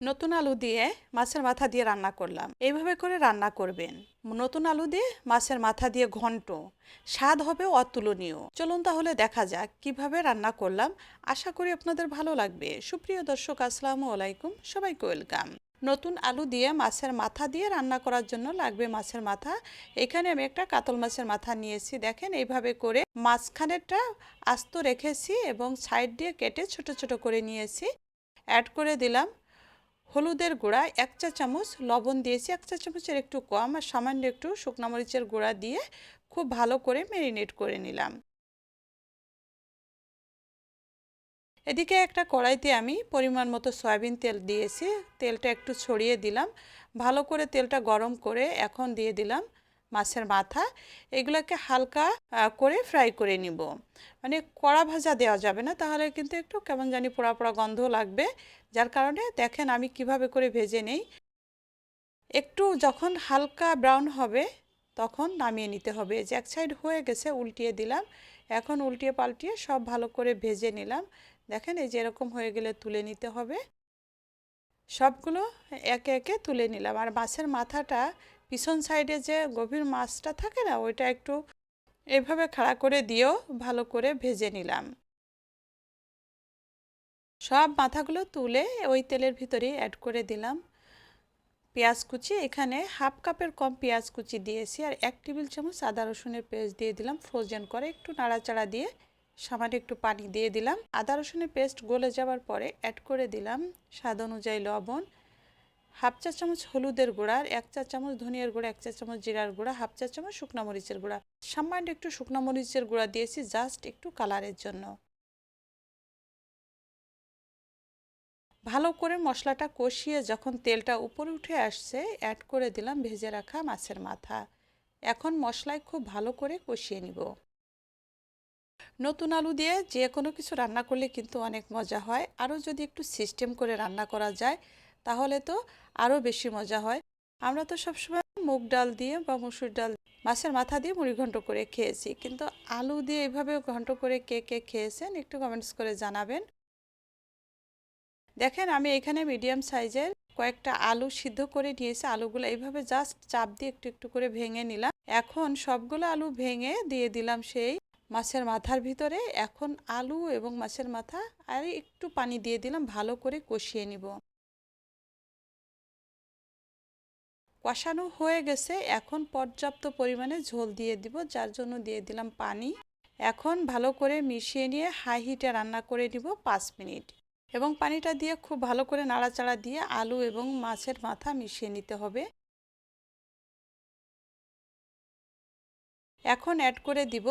নতুন আলু দিয়ে মাছের মাথা দিয়ে রান্না করলাম। এইভাবে করে রান্না করবেন। নতুন আলু দিয়ে মাছের মাথা দিয়ে ঘন্ট। স্বাদ হবে অতুলনীয়। চলুন তাহলে দেখা যাক কীভাবে রান্না করলাম। আশা করি আপনাদের ভালো লাগবে। সুপ্রিয় দর্শক, আসসালামু আলাইকুম। সবাইকে ওয়েলকাম। নতুন আলু দিয়ে মাছের মাথা দিয়ে রান্না করার জন্য লাগবে মাছের মাথা। এখানে আমি একটা কাতল মাছের মাথা নিয়েছি। দেখেন এইভাবে করে মাঝখানেরটা আস্ত রেখেছি এবং সাইড দিয়ে কেটে ছোট ছোট করে নিয়েছি। অ্যাড করে দিলাম। হলুদের গুঁড়া এক চা চামচ, লবণ দিয়েছি এক চা চামচের একটু কম আর সামান্য একটু শুকনো মরিচের গুঁড়া দিয়ে খুব ভালো করে ম্যারিনেট করে নিলাম। এদিকে একটা কড়াইতে আমি পরিমাণ মতো সয়াবিন তেল দিয়েছি, তেলটা একটু ছড়িয়ে দিলাম। ভালো করে তেলটা গরম করে এখন দিয়ে দিলাম। মাছের মাথা, এগুলোকে হালকা করে ফ্রাই করে নিব। মানে কড়া ভাজা দেওয়া যাবে না, তাহলে কিন্তু একটু কেমন জানি পোড়া পোড়া গন্ধ লাগবে। যার কারণে দেখেন আমি কীভাবে করে ভেজে নেই। একটু যখন হালকা ব্রাউন হবে, তখন নামিয়ে নিতে হবে। যে এক সাইড হয়ে গেছে, উল্টিয়ে দিলাম। এখন উল্টিয়ে পাল্টিয়ে সব ভালো করে ভেজে নিলাম। দেখেন এই যে এরকম হয়ে গেলে তুলে নিতে হবে। সবগুলো একে একে তুলে নিলাম। আর মাছের মাথাটা পিছন সাইডে যে গভীর মাছটা থাকে না, ওইটা একটু এভাবে খাড়া করে দিয়েও ভালো করে ভেজে নিলাম। সব মাথাগুলো তুলে ওই তেলের ভিতরে অ্যাড করে দিলাম। পেঁয়াজ কুচি, এখানে হাফ কাপের কম পেঁয়াজ কুচি দিয়েছি আর এক টেবিল চামচ আদা রসুনের পেস্ট দিয়ে দিলাম ফ্রোজেন করে। একটু নাড়াচাড়া দিয়ে সামান্য একটু পানি দিয়ে দিলাম। আদা রসুনের পেস্ট গলে যাওয়ার পরে অ্যাড করে দিলাম স্বাদ অনুযায়ী লবণ। হাফ চা চামচ হলুদের গুঁড়া, এক চা চামচ ধনিয়ার গুঁড়া, এক চা চামচ জিরার গুঁড়া, হাফ চা চামচ শুকনো মরিচের গুঁড়া। সামান্য একটু শুকনো মরিচের গুঁড়া দিয়েছি, জাস্ট একটু কালারের জন্য। ভালো করে মশলাটা কষিয়ে যখন তেলটা উপরে উঠে আসছে অ্যাড করে দিলাম ভেজে রাখা মাছের মাথা। এখন মশলায় খুব ভালো করে কষিয়ে নিব। নতুন আলু দিয়ে যে কোনো কিছু রান্না করলে কিন্তু অনেক মজা হয়। আরও যদি একটু সিস্টেম করে রান্না করা যায় তাহলে তো আরও বেশি মজা হয়। আমরা তো সবসময় মুগ ডাল দিয়ে বা মুসুর ডাল, মাছের মাথা দিয়ে মুড়ি ঘন্ট করে খেয়েছি। কিন্তু আলু দিয়ে এভাবে ঘন্ট করে কে কে খেয়েছেন একটু কমেন্টস করে জানাবেন। দেখেন, আমি এখানে মিডিয়াম সাইজের কয়েকটা আলু সিদ্ধ করে নিয়েছি। আলুগুলো এইভাবে জাস্ট চাপ দিয়ে একটু একটু করে ভেঙে নিলাম। এখন সবগুলো আলু ভেঙে দিয়ে দিলাম সেই মাছের মাথার ভিতরে। এখন আলু এবং মাছের মাথা আর একটু পানি দিয়ে দিলাম, ভালো করে কষিয়ে নিব। কষানো হয়ে গেছে। এখন পর্যাপ্ত পরিমাণে ঝোল দিয়ে দিব, যার জন্য দিয়ে দিলাম পানি। এখন ভালো করে মিশিয়ে নিয়ে হাই হিটে রান্না করে নিব পাঁচ মিনিট। এবং পানিটা দিয়ে খুব ভালো করে নাড়াচাড়া দিয়ে আলু এবং মাছের মাথা মিশিয়ে নিতে হবে। এখন অ্যাড করে দিব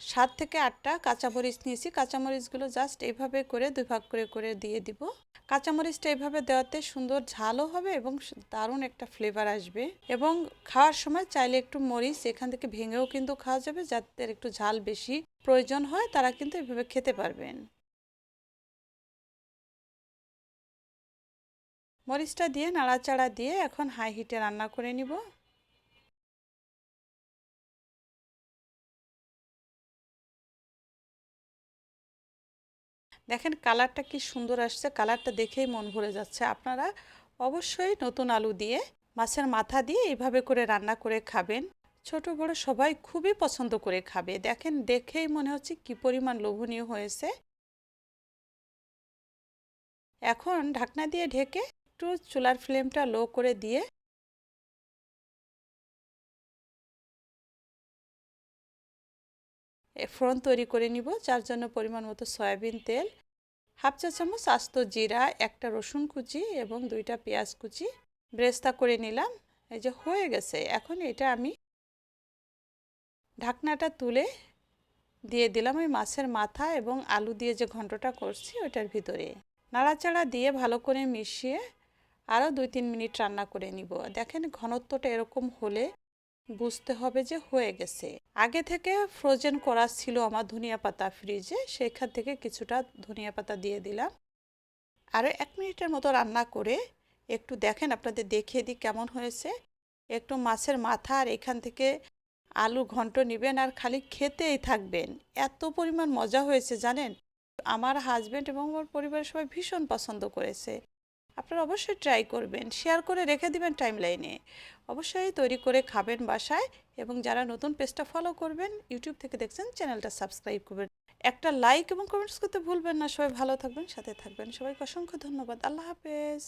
সাত থেকে আটটা কাঁচামরিচ নিয়েছি। কাঁচামরিচগুলো জাস্ট এইভাবে করে দুই ভাগ করে করে দিয়ে দিব। কাঁচামরিচটা এভাবে দেওয়াতে সুন্দর ঝালও হবে এবং দারুণ একটা ফ্লেভার আসবে। এবং খাওয়ার সময় চাইলে একটু মরিচ এখান থেকে ভেঙেও কিন্তু খাওয়া যাবে যাদের একটু ঝাল বেশি প্রয়োজন হয়, তারা কিন্তু এভাবে খেতে পারবেন। মরিচটা দিয়ে, নাড়াচাড়া দিয়ে এখন হাই হিটে রান্না করে নিব। দেখেন কালারটা কি সুন্দর আসছে, কালারটা দেখেই মন ভরে যাচ্ছে। আপনারা অবশ্যই নতুন আলু দিয়ে মাছের মাথা দিয়ে এইভাবে করে রান্না করে খাবেন। ছোট, বড় সবাই খুবই পছন্দ করে খাবে। দেখেন দেখেই মনে হচ্ছে কি পরিমাণ লোভনীয় হয়েছে। এখন ঢাকনা দিয়ে ঢেকে একটু চুলার ফ্লেমটা লো করে দিয়ে ফোড়ন তৈরি করে নিব, যার জন্য পরিমাণ মতো সয়াবিন তেল, হাফ চা চামচ আস্ত জিরা, একটা রসুন কুচি এবং দুইটা পেঁয়াজ কুচি। ব্রেস্তা করে নিলাম, এই যে হয়ে গেছে। এখন এটা আমি ঢাকনাটা তুলে দিয়ে দিলাম ওই মাছের মাথা এবং আলু দিয়ে যে ঘন্টটা করছি ওইটার ভিতরে। নাড়াচাড়া দিয়ে ভালো করে মিশিয়ে আরও দুই তিন মিনিট রান্না করে নিব। দেখেন ঘনত্বটা এরকম হলে বুঝতে হবে যে হয়ে গেছে। আগে থেকে ফ্রোজেন করা ছিল আমার ধনিয়া পাতা ফ্রিজে সেখান থেকে কিছুটা ধনিয়া পাতা দিয়ে দিলাম। আরও এক মিনিটের মতো রান্না করে একটু দেখেন আপনাদের দেখিয়ে দিই কেমন হয়েছে। একটু মাছের মাথা আর এখান থেকে আলু ঘন্ট নেবেন আর খালি খেতেই থাকবেন। এত পরিমাণ মজা হয়েছে জানেন। আমার হাজব্যান্ড এবং আমার পরিবারের সবাই ভীষণ পছন্দ করেছে। আপনারা অবশ্যই ট্রাই করবেন। শেয়ার করে রেখে দিবেন টাইম লাইনে অবশ্যই তৈরি করে খাবেন বাসায় এবং যারা নতুন পেজটা ফলো করবেন ইউটিউব থেকে দেখছেন চ্যানেলটা সাবস্ক্রাইব করবেন। একটা লাইক এবং কমেন্টস করতে ভুলবেন না। সবাই ভালো থাকবেন, সাথে থাকবেন। সবাইকে অসংখ্য ধন্যবাদ। আল্লাহ হাফেজ।